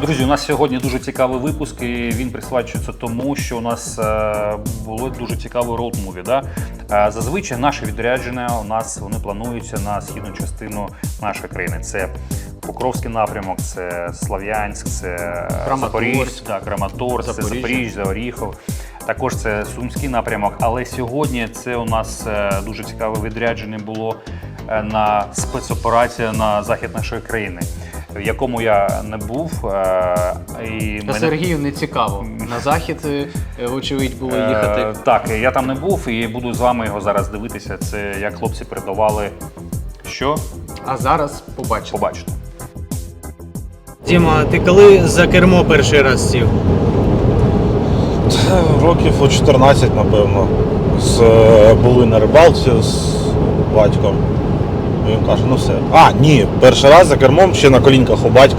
Друзі, у нас сьогодні дуже цікавий випуск, і він присвячується тому, що у нас е, було дуже цікаве роуд-муві. Да? Е, Зазвичай наші відрядження у нас вони плануються на східну частину нашої країни. Це Покровський напрямок, це Слов'янськ, це Краматорськ. Запоріжжя, да, Краматорськ, це Запоріжжя. Оріхов. Також це Сумський напрямок. Але сьогодні це у нас е, дуже цікаве відрядження було на спецоперацію на захід нашої країни, в якому я не був. е, І Та мене- Сергію не цікаво. На захід, е, вочевидь, було Е, їхати. Так, я там не був і буду з вами його зараз дивитися. Це як хлопці передавали. Що А зараз побачимо. побачите. Діма, ти коли за кермо перший раз сів? Років у 14, напевно. З, е, були на рибалці з батьком. Він каже, ну все. А, ні, перший раз за кермом ще на колінках у батька